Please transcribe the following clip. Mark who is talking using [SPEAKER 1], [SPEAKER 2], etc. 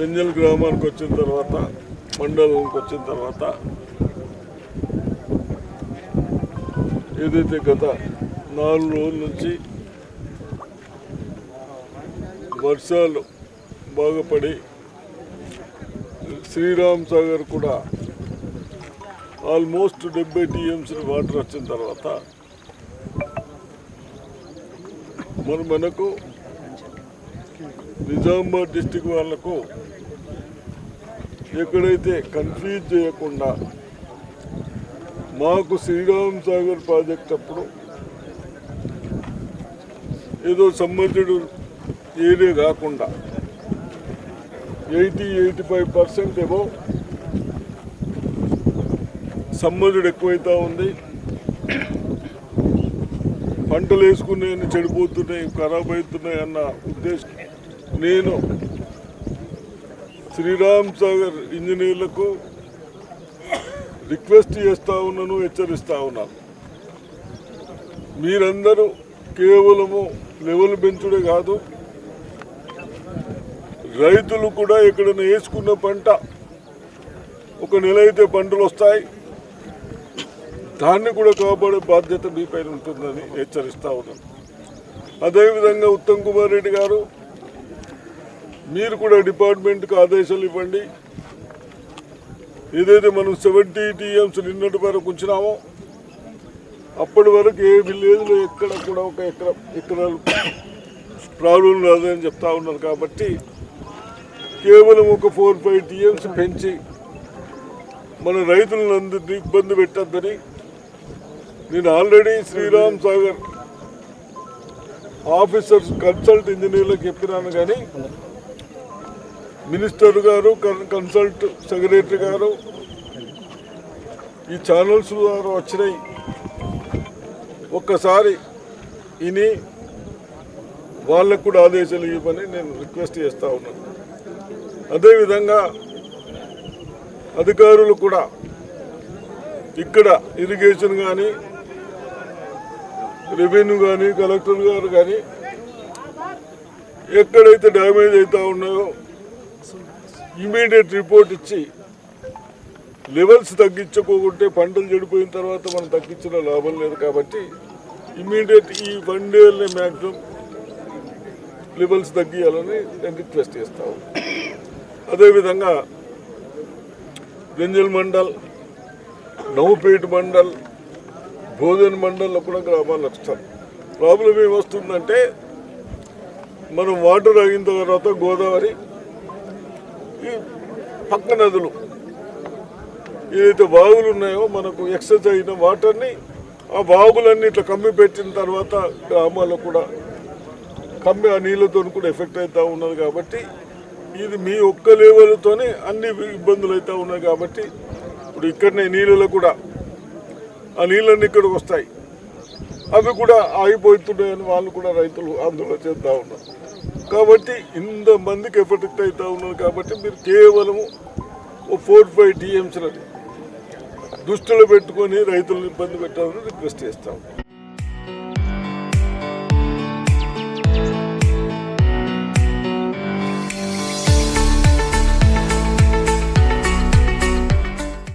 [SPEAKER 1] రెంజల్ గ్రామానికి వచ్చిన తర్వాత మండలానికి వచ్చిన తర్వాత ఏదైతే గత నాలుగు రోజుల నుంచి వర్షాలు బాగా పడి శ్రీరామ్ సాగర్ కూడా ఆల్మోస్ట్ డెబ్బై టీఎంసీ వాటర్ వచ్చిన తర్వాత మరి మనకు నిజామాబాద్ డిస్టిక్ వాళ్ళకు ఎక్కడైతే కన్ఫ్యూజ్ చేయకుండా మాకు శ్రీరామ్ సాగర్ ప్రాజెక్ట్ అప్పుడు ఏదో సంబంధుడు ఏరియా కాకుండా ఎయిటీ ఎయిటీ ఫైవ్ పర్సెంట్ ఏమో సంబంధుడు ఎక్కువైతా ఉంది. పంటలు వేసుకున్నాయని చెడిపోతున్నాయి ఖరాబ్ అవుతున్నాయి అన్న ఉద్దేశం నేను శ్రీరామ్ సాగర్ ఇంజనీర్లకు రిక్వెస్ట్ చేస్తా ఉన్నాను హెచ్చరిస్తా ఉన్నాను. మీరందరూ కేవలము లెవెల్ పెంచుడే కాదు రైతులు కూడా ఎక్కడైనా వేసుకున్న పంట ఒక నెల అయితే పంటలు వస్తాయి. దాన్ని కూడా కాపాడే బాధ్యత మీ పైన ఉంటుందని హెచ్చరిస్తా ఉన్నాను. అదేవిధంగా ఉత్తమ్ కుమార్ రెడ్డి గారు మీరు కూడా డిపార్ట్మెంట్కి ఆదేశాలు ఇవ్వండి. ఏదైతే మనం సెవెంటీ టీఎంస్ నిన్నటి వరకు ఉంచినామో అప్పటి వరకు ఏ విలేజ్లో ఎక్కడ కూడా ఒక ఎక్కడ ఎకరాలు ప్రాబ్లం రాదని చెప్తా ఉన్నారు కాబట్టి కేవలం ఒక ఫోర్ ఫైవ్ టీఎంస్ పెంచి మన రైతులను అందరినీ ఇబ్బంది పెట్టద్దని నేను already Sriram Sagar officers consult ఇంజనీర్లకు చెప్పినాను కానీ మినిస్టర్ గారు కన్- కన్సల్ట్ సెక్రటరీ గారు ఈ ఛానల్స్ ద్వారా వచ్చినాయి. ఒక్కసారి ఇని వాళ్ళకు కూడా ఆదేశాలు ఇవ్వమని నేను రిక్వెస్ట్ చేస్తూ ఉన్నాను. అదేవిధంగా అధికారులు కూడా ఇక్కడ ఇరిగేషన్ కానీ రెవెన్యూ కానీ కలెక్టర్ గారు కానీ ఎక్కడైతే డ్యామేజ్ అవుతూ ఉన్నాయో ఇమీడియట్ రిపోర్ట్ ఇచ్చి లెవెల్స్ తగ్గించుకోకుంటే పంటలు చెడిపోయిన తర్వాత మనం తగ్గించిన లాభం లేదు కాబట్టి ఇమీడియట్ ఈ వన్ డేలనే మ్యాక్సిమం లెవెల్స్ తగ్గియాలని నేను రిక్వెస్ట్ చేస్తాను అదేవిధంగా రెంజల్ మండల్ నవ్వుపేట మండల్ భోజన మండల్లో కూడా గ్రామాలు వస్తారు ప్రాబ్లం ఏమొస్తుందంటే మనం వాటర్ అయిన తర్వాత గోదావరి ఈ పక్క నదులు ఏదైతే వాగులు ఉన్నాయో మనకు ఎక్సెస్ అయిన వాటర్ని ఆ బావులన్నీ ఇట్లా కమ్మి పెట్టిన తర్వాత గ్రామాల్లో కూడా కమ్మి ఆ నీళ్ళతో కూడా ఎఫెక్ట్ అవుతూ ఉన్నది కాబట్టి ఇది మీ ఒక్క లేవలతోనే అన్ని ఇబ్బందులు అవుతూ ఉన్నాయి కాబట్టి ఇప్పుడు ఇక్కడనే నీళ్ళలో కూడా ఆ నీళ్ళన్నీ ఇక్కడికి వస్తాయి. అవి కూడా ఆగిపోతున్నాయని వాళ్ళు కూడా రైతులు ఆందోళన చేస్తూ ఉన్నారు. కాబట్టి ఇంతమందికి ఎఫెక్ట్ అవుతూ ఉన్నారు కాబట్టి మీరు కేవలము ఓ ఫోర్ ఫైవ్ టీఎంసీలని దృష్టిలో పెట్టుకొని రైతులను ఇబ్బంది పెట్టాలని రిక్వెస్ట్ చేస్తాము